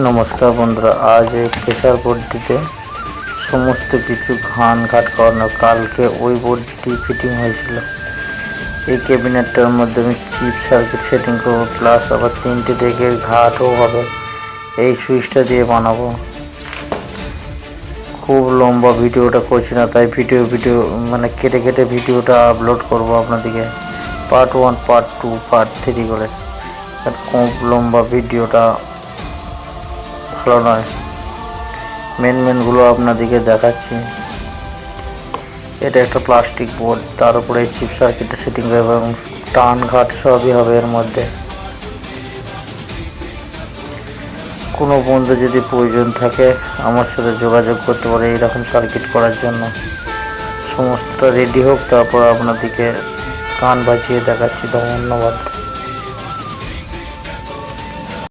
নমস্কার বন্ধুরা, আজ এই প্রেসার বোর্ডটিতে সমস্ত কিছু ঘান ঘাট করানো। কালকে ওই বোর্ডটি ফিটিং হয়েছিল। এই ক্যাবিনেটটার মধ্যে আমি চিপ সার্কিট সেটিং করব প্লাস আবার তিনটে দিকের ঘাটও হবে। এই সুইচটা দিয়ে বানাবো। খুব লম্বা ভিডিওটা করছি না, তাই ভিডিও ভিডিও মানে কেটে কেটে ভিডিওটা আপলোড করব আপনাদেরকে। Part one part two part three করে খুব লম্বা ভিডিওটা ভালো নয়। মেন মেনগুলো আপনাদেরকে দেখাচ্ছি। এটা একটা প্লাস্টিক বোর্ড তার উপরে চিপ সার্কিটটা সেটিং এবং টান ঘাট সবই হবে এর মধ্যে। কোনো বন্ধু যদি প্রয়োজন থাকে, আমার সাথে যোগাযোগ করতে পারে এইরকম সার্কিট করার জন্য। সমস্তটা রেডি হোক, তারপর আপনাদেরকে কান বাজিয়ে দেখাচ্ছি। ধন্যবাদ।